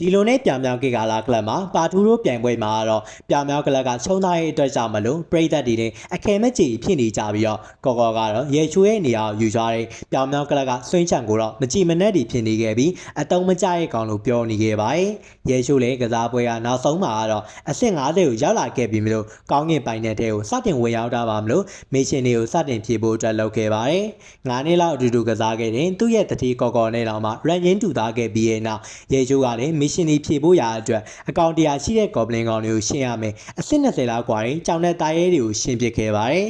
ဒီလိုနဲ့ပြောင်ပြောင်ကေကာလာကလပ်မှာပါထူးတို့ပြိုင်ပွဲမှာတော့ပြောင်ပြောင်ကလပ်ကချုံသားရဲ့အတွက်ကြောင့်မလို့ပရိသတ်တွေနဲ့အခဲမဲ့ကြီးဖြစ်နေကြပြီးတော့ကော်ကော်ကတော့ရေချိုးရဲ့နေရာကိုယူသွားတဲ့ပြောင်ပြောင်ကလပ်ကဆွင်းချံကိုတော့မကြည်မနှက်တွေဖြစ်နေခဲ့ပြီးအတုံးမကျရဲ့ကောင်လို့ပြောနေခဲ့ပါတယ်။ရေချိုးလည်းကစားပွဲကနောက်ဆုံးမှာကတော့အဆင့်50ကိုရောက်လာခဲ့ပြီးမလို့ကောင်းကင်ပိုင်တဲ့ထဲကိုစတင်ဝင်ရောက်တာပါမလို့မေရှင်တွေကိုစတင်ဖြည့်ဖို့အတွက်လုပ်ခဲ့ပါတယ်။9နှစ်လောက်အတူတူကစားခဲ့တဲ့သူ့ရဲ့တတိကော်ကော်နဲ့တော့မှရန်ရင်းတူသားခဲ့ပြီးရဲ့နောက်ရေချိုးကလည်း မရှင်တွေဖြည့်ဖို့ရာအတွက်အကောင့်တရားရှိတဲ့ goblin ကောင်တွေကိုရှင်းရမယ်အဆင့်20လောက်กว่าရင်ကြောင်တဲ့တာရဲတွေကိုရှင်းပစ်ခဲ့ပါတယ်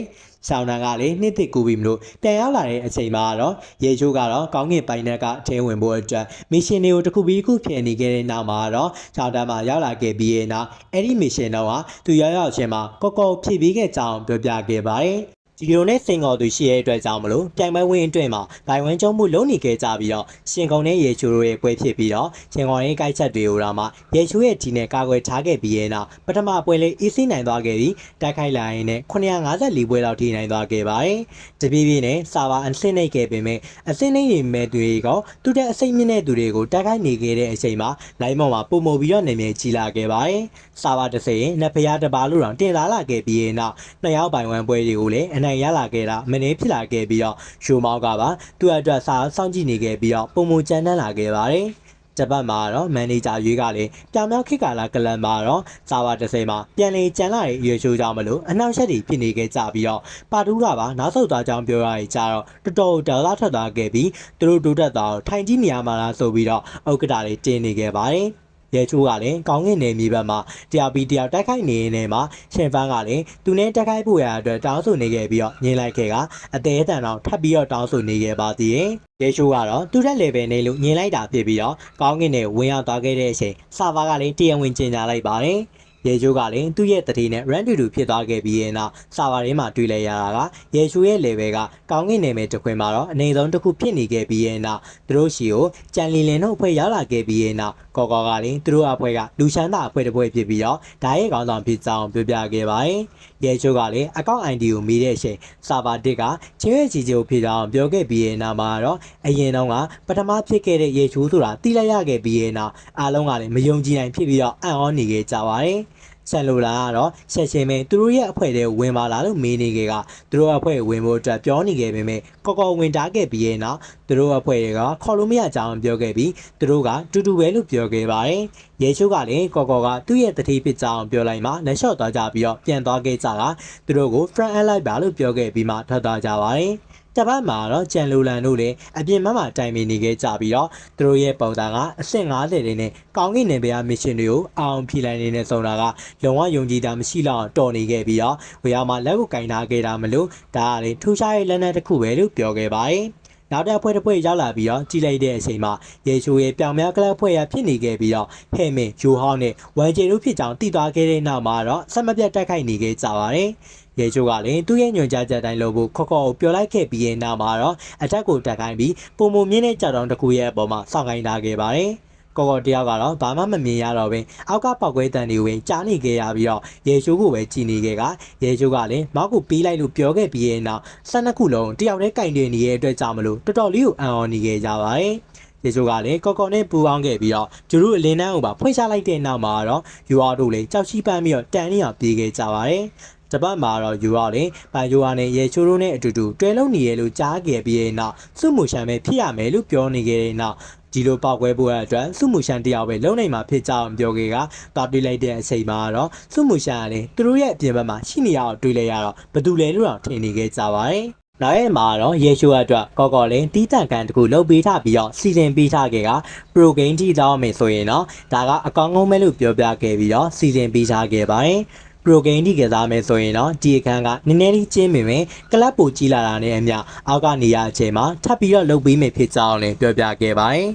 ဆောင်းနံကလည်းနှစ်သက်ကူပြီးမလို့ပြန်ရောက်လာတဲ့အချိန်မှာတော့ရေချိုးကတော့ကောင်းကင်ပိုင်နက်ကအထင်းဝင်ဖို့အတွက်မစ်ရှင်တွေကိုတစ်ခုပြီးတစ်ခုဖြစ်နေခဲ့တဲ့နောက်မှာတော့ချောင်းတန်းမှာရောက်လာခဲ့ပြီးရဲ့နောက်အဲ့ဒီမစ်ရှင်တော့ကသူရောက်ရောက်ချင်းမှာကော့ကော့ဖြည့်ပြီးခဲ့ကြောင်းပြောပြခဲ့ပါတယ် ဒီလိုနဲ့စိန်ခေါ်သူရှိရဲ့အတွက်ကြောင့်မလို့ပြိုင်ပွဲဝင်အတွင်းမှာဘိုင်ဝမ်ကျုံမှုလုံးနေခဲ့ကြပြီးတော့ရှင်ကုံနဲ့ရေချိုတို့ရဲ့ပွဲဖြစ်ပြီးတော့ရှင်ကုံရဲ့ကိုက်ချက်တွေကိုတော့မှရေချိုရဲ့ဒီနဲ့ကာကွယ်ထားခဲ့ပြီးရဲ့နောက်ပထမပွဲလေးအေးစိနိုင်သွားခဲ့ပြီးတိုက်ခိုက်လာရင်နဲ့954ပွဲလောက်ထိနိုင်သွားခဲ့ပါတယ်။တပြေးပြေးနဲ့စာပါအဆင့်နိုင်ခဲ့ပေမဲ့အဆင့်နိုင်နေမဲ့သူတွေကသူတဲ့အစိမ့်မြင့်တဲ့သူတွေကိုတိုက်ခိုက်နေခဲ့တဲ့အချိန်မှာလိုင်းမောင်မှာပုံမပြီးတော့နေမြဲကြီးလာခဲ့ပါတယ်။စာပါတစ်စိရင်နှစ်ဖျားတစ်ပါးလို့တောင်တင်လာလာခဲ့ပြီးရဲ့နောက်နှစ်ယောက်ပိုင်ဝမ်ပွဲတွေကိုလည်းအနိုင်ရလာခဲ့တာမင်းဖြစ်လာခဲ့ပြီးတော့ရှူမောက်ကပါသူ့အတွက်စာစောင့်ကြည့်နေခဲ့ပြီးတော့ပုံမကြမ်းတမ်းလာခဲ့ပါတယ်။ဂျပန်မှာတော့မန်နေဂျာရွေးကလည်းပြောင်ပြောင်ခစ်ကာလာကလန်မှာတော့စာဝါတစ်စိမ်မှာပြန်လေကြံလာတဲ့ရွေချိုးကြောင့်မလို့အနောက်ရှက်တွေဖြစ်နေခဲ့ကြပြီးတော့ပါတူးကပါနောက်ဆုတ်သွားကြောင်းပြောရကြတော့တော်တော်ဒေါ်လာထွက်သွားခဲ့ပြီးသူတို့တိုးတက်သွားတော့ထိုင်ကြည့်နေရမှာလားဆိုပြီးတော့ဥက္ကဋ္ဌလေးတင်းနေခဲ့ပါတယ်။ ရဲချိုးကလည်းကောင်းကင်နယ်မြေဘက်မှာတရားပြီးတရားတိုက်ခိုက်နေနေမှာရှင်ဖန်းကလည်းသူနဲ့တိုက်ခိုက်ဖို့ရအတွက်တောင်းဆိုနေခဲ့ပြီးတော့ညင်လိုက်ခဲ့ကအသေးအတန်တော့ထပ်ပြီးတော့တောင်းဆိုနေခဲ့ပါသေးတယ်။ရဲချိုးကတော့သူတဲ့ level နဲ့လို့ညင်လိုက်တာဖြစ်ပြီးတော့ကောင်းကင်နယ်ဝင်ရောက်သွားခဲ့တဲ့အချိန်ဆာဗာကလည်းတရားဝင်ကျင်ညာလိုက်ပါတယ်။ရေချိုးကလည်းသူ့ရဲ့တတိနဲ့ run to တူဖြစ်သွားခဲ့ပြီးရဲ့နောက်စာပါရင်းမှာတွေ့လဲရတာကရေချိုးရဲ့ level ကကောင်းကင်နယ်မဲ့တစ်ခွင်မှာတော့အနေဆုံးတစ်ခုဖြစ်နေခဲ့ပြီးရဲ့နောက်သူတို့ရှီကိုကြံလီလင်တို့အဖွဲ့ရောက်လာခဲ့ပြီးရဲ့နောက် ကော်ကော်ကလည်းသူတို့အဖွဲ့ကလူချမ်းသာအဖွဲ့တစ်ဖွဲ့ဖြစ်ပြီးတော့ဓာတ်ရဲ့ခေါင်းဆောင်ဖြစ်ကြောင်းပြောပြခဲ့ပါတယ်။ရေချိုးကလည်းအကောင့် ID ကိုမိတဲ့အချိန်စာပါတစ်ကချင်းရဲ့ကြီးကြီးကိုဖြစ်ကြောင်းပြောခဲ့ပြီးရဲ့နောက်မှာတော့အရင်တော့ကပထမဖြစ်ခဲ့တဲ့ရေချိုးဆိုတာတိလိုက်ရခဲ့ပြီးရဲ့နောက်အားလုံးကလည်းမယုံကြည်နိုင်ဖြစ်ပြီးတော့အံ့ဩနေခဲ့ကြပါတယ်။ ဆန်လိုလာကတော့ဆက်ရှင်မဲသူတို့ရဲ့အဖွဲ့တွေဝင်ပါလာလို့မေးနေခဲ့ကသူတို့အဖွဲ့ဝင်ဖို့အတွက်ပြောနေခဲ့ပေမဲ့ကော်ကော်ဝင်တားခဲ့ပြီးရဲ့နောက်သူတို့အဖွဲ့တွေကခေါ်လို့မရကြအောင်ပြောခဲ့ပြီးသူတို့ကတူတူပဲလို့ပြောခဲ့ပါတယ်။ရဲချိုးကလည်းကော်ကော်ကသူ့ရဲ့တတိဖြစ်ကြအောင်ပြောလိုက်မှလက်လျှော့သွားကြပြီးတော့ပြန်သွားခဲ့ကြတာသူတို့ကို friend alike ပါလို့ပြောခဲ့ပြီးမှထွက်သွားကြပါတယ်။ တပတ်မှာတော့ကြံလူလန်တို့လည်းအပြင်ဘက်မှာတိုင်ပင်နေခဲ့ကြပြီးတော့သူတို့ရဲ့ပုံစံကအဆင့်50တွေနဲ့ကောင်းကင်နယ်ပယ်မစ်ရှင်တွေကိုအောင်ဖြီလိုက်နေတဲ့ဆိုတာကလုံဝယုံကြည်တာမရှိတော့တော်နေခဲ့ပြီးတော့ဝေယမှာလက်ကိုကင်ထားခဲ့တာမလို့ဒါကလေထူးခြားရဲ့လက်နက်တစ်ခုပဲလို့ပြောခဲ့ပါတယ်နောက်တဲ့အဖွဲ့တစ်ဖွဲ့ရောက်လာပြီးတော့ကြီးလိုက်တဲ့အချိန်မှာရေချိုရဲ့ပြောင်များကလပ်ဖွဲ့ရဖြစ်နေခဲ့ပြီးတော့ဟဲ့မင်ဂျိုဟောင်းနဲ့ဝမ်ဂျေတို့ဖြစ်ကြောင်းတည်သွားခဲ့တဲ့နောက်မှာတော့ဆက်မပြတ်တိုက်ခိုက်နေခဲ့ကြပါတယ်။ ရေချိုကလည်းသူ့ရဲ့ညွှန်ကြားချက်တိုင်းလို့ဖို့ခေါ်ခေါ်ကိုပြောလိုက်ခဲ့ပြီးရဲ့နောက်မှာတော့အထက်ကိုတက်ခိုင်းပြီးပုံမမြင့်တဲ့ကြောက်တောင်တစ်ခုရဲ့အပေါ်မှာစောင့်ခိုင်းထားခဲ့ပါတယ်။ကော်ကော်တယောက်ကတော့ဘာမှမမြင်ရတော့ဘဲအောက်ကပောက်ကွဲတန်တွေကိုပဲကြားနေခဲ့ရပြီးတော့ရေချိုးကိုပဲကြည်နေခဲ့ကရေချိုးကလည်းမောက်ကိုပေးလိုက်လို့ပြောခဲ့ပြီးရဲ့နောက်၁၂ခုလုံးတယောက်တည်းကင်တင်နေတဲ့အတွက်ကြောင့်မလို့တော်တော်လေးကိုအံ့ဩနေခဲ့ကြပါတယ်။ရေချိုးကလည်းကော်ကော်နဲ့ပူပေါင်းခဲ့ပြီးတော့ကျူတို့အလင်းတန်းကိုပါဖွင့်ချလိုက်တဲ့နောက်မှာတော့ယူအားတို့လည်းကြောက်ရှိပန်းပြီးတော့တန်နေအောင်ပြေးခဲ့ကြပါတယ်။ တပတ်မှာတော့ယူရောလည်းပိုင်ယိုအားနဲ့ရေချိုးတို့နဲ့အတူတူတွဲလုံးနေရလို့ကြားခဲ့ပြီးတဲ့နောက်စုမှုရှမ်းပဲဖြစ်ရမယ်လို့ပြောနေခဲ့တဲ့နောက်ဒီလိုပောက်ကွဲဖို့အတွက်စုမှုရှမ်းတယောက်ပဲလုံနိုင်မှာဖြစ်ကြောင်းပြောခဲ့ကတားတွေးလိုက်တဲ့အချိန်မှာတော့စုမှုရှမ်းကလည်းသူတို့ရဲ့အပြင်ဘက်မှာရှိနေရအောင်တွေးလိုက်ရတော့ဘသူလဲလို့တော့ထင်နေခဲ့ကြပါတယ်နောက်ရဲ့မှာတော့ရေရှိုးအတွက်ကော်ကော်လင်းတီးတန့်ကန်တခုလုပ်ပေးထားပြီးတော့စီစဉ်ပေးထားခဲ့က pro game ထိတောင်းမယ်ဆိုရင်တော့ဒါကအကောင်းဆုံးပဲလို့ပြောပြခဲ့ပြီးတော့စီစဉ်ပေးထားခဲ့ပါတယ် ပရိုဂိမ်းတီကစားမယ်ဆိုရင်တော့ဒီအခန်းကနည်းနည်းလေးကျင်းပေမဲ့ကလပ်ပိုကြီးလာတာနဲ့အမျှအောက်ကနေရအချိန်မှာထပ်ပြီးတော့လုပ်ပေးမယ်ဖြစ်ကြောင်းလည်းပြောပြခဲ့ပါတယ်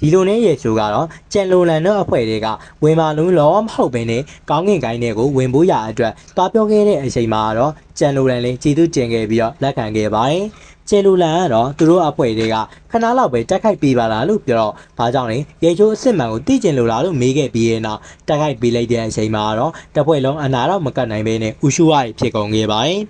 ဒီလိုနဲ့ရေချိုးကတော့ကျန်လိုလန်တို့အဖွဲ့တွေကဝင်မာလုံးလောမဟုတ်ဘဲနဲ့ကောင်းကင်ကိုင်းတွေကိုဝင်ဖို့ရအတွက်တွားပြောခဲ့တဲ့အချိန်မှာတော့ကျန်လိုလန်လေးကြည်သူတင်ခဲ့ပြီးတော့လက်ခံခဲ့ပါတယ် ကျဲလူလန်ကတော့သူတို့အဖွဲ့တွေကခဏလောက်ပဲတက်ခိုက်ပေးပါလားလို့ပြောတော့ဘာကြောင့်လဲရေချိုးအစ်စ်မှန်ကိုသိကျင်လို့လားလို့မေးခဲ့ပြီးရဲ့နောက်တက်ခိုက်ပေးလိုက်တဲ့အချိန်မှာတော့တပွဲလုံးအနာတော့မကတ်နိုင်ဘဲနဲ့ဥရှုဝါဖြစ်ကုန်ခဲ့ပါတယ်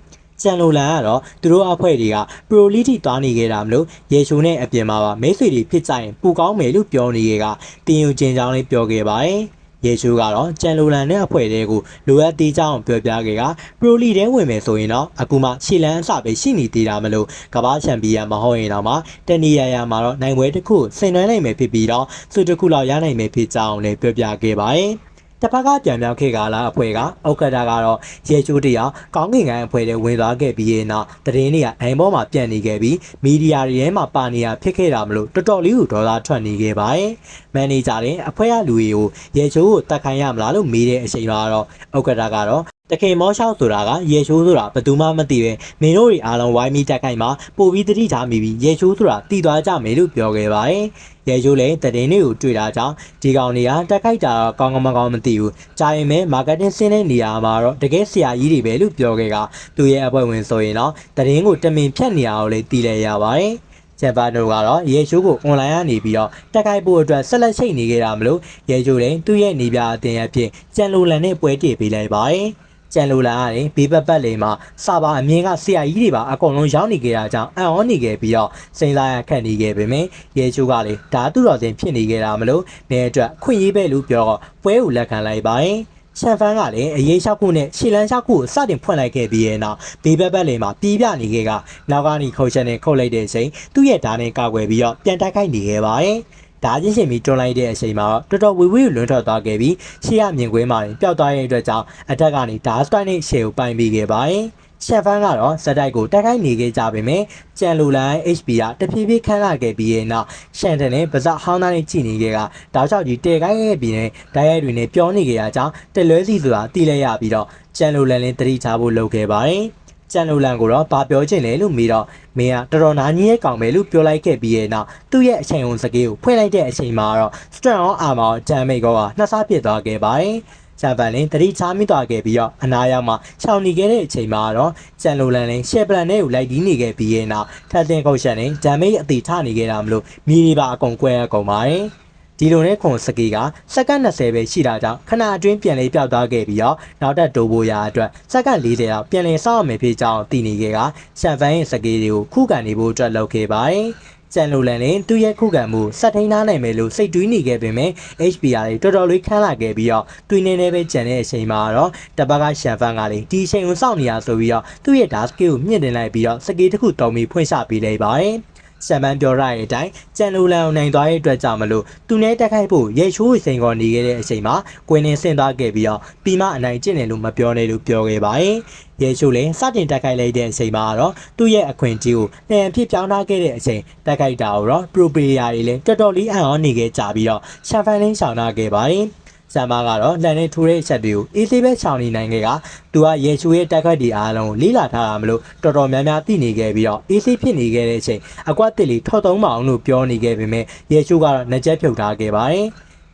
ကျန်လိုလန်ကတော့သူတို့အဖွဲ့တွေကပရိုလီတီသွားနေခဲ့တာမလို့ရေချိုနဲ့အပြင်မှာပါမိတ်ဆွေတွေဖြစ်ကြရင်ပူကောင်းမယ်လို့ပြောနေခဲ့ကတင်ယူကျင်ချောင်းလေးပြောခဲ့ပါတယ်။ ရေချိုကတော့ကျန်လိုလန်နဲ့အဖွဲ့တွေကိုလိုအပ်သေးကြောင်းပြောပြခဲ့ကပရိုလီထဲဝင်မယ်ဆိုရင်တော့အခုမှရှီလန်အစပဲရှိနေသေးတာမလို့ကမ္ဘာချန်ပီယံမဟုတ်ရင်တော့မှတနီယာယာမှာတော့နိုင်ပွဲတစ်ခုဆင်နွှဲနိုင်မယ်ဖြစ်ပြီးတော့စုတစ်ခုလောက်ရနိုင်မယ်ဖြစ်ကြောင်းလည်းပြောပြခဲ့ပါတယ်။ တစ်ဖက်ကပြန်ပြောင်းခဲ့ကလာအဖွဲ့ကအောက်ကတာကတော့ရေချိုးတရကောင်းကင်ကန်အဖွဲ့တွေဝင်သွားခဲ့ပြီးရဲ့နောက်တရင်တွေကအိမ်ပေါ်မှာပြန့်နေခဲ့ပြီးမီဒီယာတွေထဲမှာပါနေရဖြစ်ခဲ့တာမလို့တော်တော်လေးကိုဒေါသထွက်နေခဲ့ပါတယ်။မန်နေဂျာတွေအဖွဲ့ကလူတွေကိုရေချိုးကိုတတ်ခိုင်းရမလားလို့မေးတဲ့အချိန်မှာတော့အောက်ကတာကတော့ တခင်မောရှောက်ဆိုတာကရေချိုးဆိုတာဘယ်သူမှမသိပဲမင်းတို့တွေအားလုံးဝိုင်းပြီးတက်ခိုင်းမှာပို့ပြီးတတိထားမိပြီးရေချိုးဆိုတာတည်သွားကြမယ်လို့ပြောခဲ့ပါတယ်။ရဲကျိုးလည်းတည်င်းတွေကိုတွေ့တာကြောင့်ဒီကောင်တွေကတက်ခိုက်တာတော့ကောင်းကောင်းမကောင်းမသိဘူး။ကြာရင်ပဲမာကတ်တင်းဆင်းတဲ့နေရာမှာတော့တကယ်ဆရာကြီးတွေပဲလို့ပြောခဲ့ကသူရဲ့အဖွဲ့ဝင်ဆိုရင်တော့တည်င်းကိုတမင်ဖြတ်နေရအောင်လည်းတည်လဲရပါတယ်။ဂျပန်တို့ကတော့ရေချိုးကို online ကနေပြီးတော့တက်ခိုက်ဖို့အတွက်ဆက်လက်ချိန်နေခဲ့တာမလို့ရဲကျိုးလည်းသူ့ရဲ့နေပြအတင်အဖြစ်ကြံလိုလန်နဲ့ပွဲတည်ပေးလိုက်ပါတယ်။ ကျန်လိုလာရတယ်ဘေးပတ်ပတ်လေးမှာစာပါအမြင်ကဆရာကြီးတွေပါအကုန်လုံးရောက်နေကြတာကြောင့်အံ့ဩနေခဲ့ပြီးတော့စိန်လာရခတ်နေခဲ့ပေမယ့်ရဲချိုးကလေဒါသူတော်စင်ဖြစ်နေခဲ့တာမလို့နေအတွက်ခွင့်ရေးပဲလို့ပြောတော့ပွဲကိုလက်ခံလိုက်ပါတယ်ချန်ဖန်ကလည်းအရေးလျှောက်ခုနဲ့ရှီလန်လျှောက်ခုကိုစတင်ဖွင့်လိုက်ခဲ့ပြီးရဲ့နောက်ဘေးဘက်ဘက်လေးမှာပြေးပြနေခဲ့ကနောက်ကနေခုတ်ချက်နဲ့ခုတ်လိုက်တဲ့အချိန်သူ့ရဲ့ဓာတ်နဲ့ကောက်ွယ်ပြီးတော့ပြန်တိုက်ခိုက်နေခဲ့ပါတယ် ဓာချင်းရှင်ပြီးတွန်းလိုက်တဲ့အချိန်မှာတော့တော်တော်ဝေဝေးလွန်းထွက်သွားခဲ့ပြီးရှေ့ရမြင်ကွင်းမှာပျောက်သွားရဲ့အတွက်ကြောင့်အထက်ကနေဓာတ်စတိုင်းနဲ့ရှေ့ကိုပိုင်ပြီးခဲ့ပါတယ်ရှက်ဖန်ကတော့စက်တိုက်ကိုတက်ခိုက်နေခဲ့ကြပေမဲ့ကြံလူလိုင်း HP ကတဖြည်းဖြည်းခန်းလာခဲ့ပြီးရဲ့နောက်ရှန်တန်နဲ့ပါဇက်ဟောင်းသားနဲ့ကြည်နေခဲ့ကတောက်ချောက်ကြီးတဲခိုက်ခဲ့ပြီးနဲ့ဓာတ်ရိုက်တွေနဲ့ပြောနေခဲ့ရကြောင်းတလွဲစီဆိုတာတီးလဲရပြီးတော့ကြံလူလန်လင်းတတိချဖို့လုပ်ခဲ့ပါတယ် ကျန်လိုလန်ကိုတော့ဘာပြောချင်လဲလို့မေးတော့မင်းကတော်တော်နာကြီးရဲ့ကောင်ပဲလို့ပြောလိုက်ခဲ့ပြီးရဲ့နောက်သူ့ရဲ့အချိန်ုံစကေးကိုဖွင့်လိုက်တဲ့အချိန်မှာတော့ strong on armor ဂျမ်မိတ်ကောကနှစ်ဆပြစ်သွားခဲ့ပါတယ်။ဂျမ်ပန်လင်းတတိချာမိသွားခဲ့ပြီးတော့အနာရောက်မှခြောင်နေခဲ့တဲ့အချိန်မှာတော့ကျန်လိုလန်လင်းရှယ်ပလန်နဲ့ကိုလိုက်ဒီးနေခဲ့ပြီးရဲ့နောက်ထပ်တင်ကုတ်ရှန်နဲ့ဂျမ်မိတ်အသေးထနေခဲ့တာမလို့မြေတွေပါအကုန်ကွဲအကုန်ပါတယ်။ ဒီလိုနဲ့ခွန်စကီကစက္ကန့်20ပဲရှိတာကြောင့်ခဏအတွင်းပြန်လေးပြောက်သွားခဲ့ပြီးတော့နောက်ထပ်တိုးဖို့ရာအတွက်စက္ကန့်40လောက်ပြန်လည်စောင့်ရမယ်ဖြစ်ကြောင်းသိနေခဲ့ကရှန်ဖန်ရဲ့စကီတွေကိုခုခံနေဖို့အတွက်လုပ်ခဲ့ပါတယ်။ကျန်လိုလန်လည်းသူ့ရဲ့ခုခံမှုစက်ထိန်ထားနိုင်မယ်လို့စိတ်တွေးနေခဲ့ပေမဲ့ HPR တွေတော်တော်လေးခန်းလာခဲ့ပြီးတော့တွင်းနေနေပဲကြံတဲ့အချိန်မှာတော့တပတ်ကရှန်ဖန်ကလည်းဒီအချိန်ကိုစောင့်နေရဆိုပြီးတော့သူ့ရဲ့ dark skill ကိုမြင့်တင်လိုက်ပြီးတော့စကီတစ်ခုတုံးပြီးဖွင့်ချပေးလိုက်ပါတယ်။ ဆမ်ပန်းပြောရတဲ့အတိုင်းကြံလူလန်အောင်နိုင်သွားရဲ့အတွက်ကြောင့်မလို့သူနဲ့တက်ခိုက်ဖို့ရေချိုးစိန်ခေါ်နေခဲ့တဲ့အချိန်မှာကွင်းနေဆင်းသွားခဲ့ပြီးတော့ပြီးမှအနိုင်ကျင့်တယ်လို့မပြောနဲ့လို့ပြောခဲ့ပါတယ်။ရေချိုးလည်းစတင်တက်ခိုက်လိုက်တဲ့အချိန်မှာတော့သူ့ရဲ့အခွင့်အရေးကိုလျှံဖြစ်ပြောင်းထားခဲ့တဲ့အချိန်တက်ခိုက်တာကိုတော့ပရိုပရီယာတွေလည်းတော်တော်လေးအံ့ဩနေခဲ့ကြပြီးတော့ရှမ်ဖန်လင်းရှောင်ထားခဲ့ပါတယ်။ ဆမ်မာကတော့လန်နဲ့ထိုးတဲ့အချက်တွေကိုအေးဆေးပဲချောင်နေနိုင်ခဲ့ကသူကရေချိုးရဲ့တက်ခတ်ဒီအားလုံးကိုလေးလာထားတာမလို့တော်တော်များများသိနေခဲ့ပြီးတော့အေးဆေးဖြစ်နေခဲ့တဲ့အချိန်အကွက်တစ်လေးထောက်သုံးမအောင်လို့ပြောနေခဲ့ပေမဲ့ရေချိုးကတော့နှကြက်ဖြုတ်ထားခဲ့ပါတယ်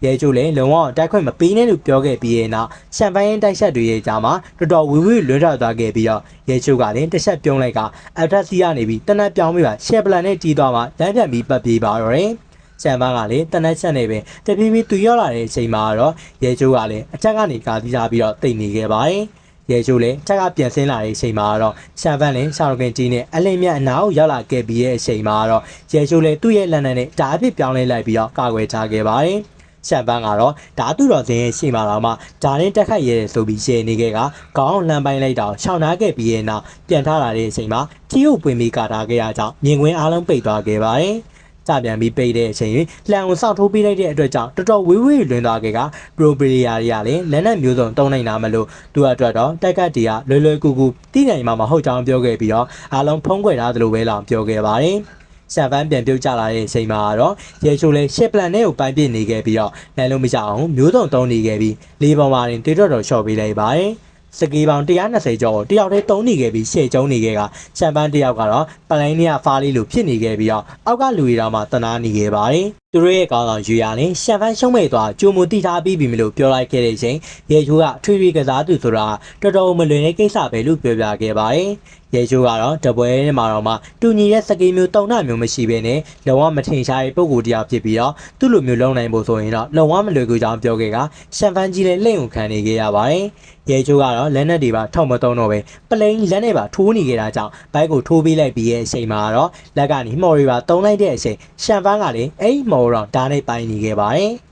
ရဲကျိုးလည်းလုံအောင်တိုက်ခွင့်မပေးနဲ့လို့ပြောခဲ့ပြီးရဲ့နောက်ရှမ်ပိုင်းတိုက်ဆက်တွေရဲ့ကြားမှာတော်တော်ဝီဝီလွန်းထွက်သွားခဲ့ပြီးတော့ရဲချိုးကလည်းတစ်ချက်ပြုံးလိုက်ကအထက်စီကနေပြီးတနက်ပြောင်းပြီးပါရှယ်ပလန်နဲ့တီးသွားမှလမ်းပြန်ပြီးပတ်ပြေးပါတော့တယ် ချန်ပန်းကလည်းတနက်ချက်နေပင်တဖြည်းဖြည်းသူရောက်လာတဲ့အချိန်မှာတော့ရဲကျိုးကလည်းအထက်ကနေကာသီးစားပြီးတော့တိတ်နေခဲ့ပါတယ်။ရဲကျိုးလည်းအထက်ကပြန်ဆင်းလာတဲ့အချိန်မှာတော့ချန်ပန်းလည်းရှောင်းကင်ကြီးနဲ့အလင်းမြတ်အနာကိုရောက်လာခဲ့ပြီးရဲ့အချိန်မှာတော့ရဲကျိုးလည်းသူ့ရဲ့လက်နက်နဲ့ဓာတ်အဖြစ်ပြောင်းလဲလိုက်ပြီးတော့ကာကွယ်ထားခဲ့ပါတယ်။ရှမ်ပန်းကတော့ဓာတုတော်စင်ရဲ့ရှေ့မှာတော့မှဓာနဲ့တက်ခတ်ရဲဆိုပြီးရှယ်နေခဲ့ကခေါင်းလှမ်းပိုင်းလိုက်တော့ရှောင်နာခဲ့ပြီးရဲ့နောက်ပြန်ထားလာတဲ့အချိန်မှာထီယိုပွင့်ပြီးကာထားခဲ့ရကြောင်းမြင်ကွင်းအားလုံးပိတ်သွားခဲ့ပါတယ်။ ကြပြန်ပြီးပိတ်တဲ့အချိန်တွင်လှန်ကိုစောက်ထိုးပေးလိုက်တဲ့အတွက်ကြောင့်တော်တော်ဝေးဝေးလွင်သွားခဲ့ကပရိုပရီယာတွေကလည်းလက်နက်မျိုးစုံတုံးနိုင်တာမလို့သူအတွက်တော့တိုက်ကတ်တီကလွယ်လွယ်ကူကူတိနိုင်မှာမဟုတ်ကြောင်းပြောခဲ့ပြီးတော့အားလုံးဖုံးကွယ်ထားသလိုပဲလောင်ပြောခဲ့ပါတယ်။ဆန်ဖန်ပြန်ပြုတ်ကျလာတဲ့အချိန်မှာတော့ရေချိုးလဲရှစ်ပလန်နဲ့ကိုပိုင်းပစ်နေခဲ့ပြီးတော့လမ်းလုံးမကြအောင်မျိုးစုံတုံးနေခဲ့ပြီးလေးပေါ်မှာတင်တေတော့တော်လျှော့ပေးလိုက်ပါတယ်။ စကီပေါင်120ကျော်ကိုတယောက်တည်းတုံးနေခဲ့ပြီးရှေ့ကျုံးနေခဲ့ကချန်ပန်းတယောက်ကတော့ပလိုင်းနီယာဖားလေးလိုဖြစ်နေခဲ့ပြီးတော့အောက်ကလူရီတော်မှတနာနေခဲ့ပါတယ် သူတို့ရဲ့ကောင်းဆောင်ယူရရင်ရှန်ဖန်ရှုံးမဲ့သွားကြိုမူတိထားပြီးပြီမလို့ပြောလိုက်ခဲ့တဲ့အချိန်ရေချိုးကထွေထွေကစားသူဆိုတာတော်တော်မလွင်တဲ့ကိစ္စပဲလို့ပြောပြခဲ့ပါတယ်။ရေချိုးကတော့တပွဲထဲမှာတော့မှတူညီတဲ့စကေးမျိုးတုံနှမျိုးမရှိဘဲနဲ့လုံးဝမထင်ရှားတဲ့ပုံကိုယ်တရားဖြစ်ပြီးတော့သူ့လိုမျိုးလုံနိုင်ဖို့ဆိုရင်တော့လုံးဝမလွယ်ကူကြောင်းပြောခဲ့ကရှန်ဖန်ကြီးလည်းလက်ုံခံနေခဲ့ရပါတယ်။ရေချိုးကတော့လက်နက်တွေပါထောက်မသုံးတော့ပဲပလိန်လက်နဲ့ပါထိုးနေခဲ့တာကြောင့်ဘိုက်ကိုထိုးပေးလိုက်ပြီးရဲ့အချိန်မှာတော့လက်ကနေမော်ရီပါတုံးလိုက်တဲ့အချိန်ရှန်ဖန်ကလည်းအဲ့ဒီမော်တော့ဓာတ်နဲ့ပိုင်းနေခဲ့ပါတယ်။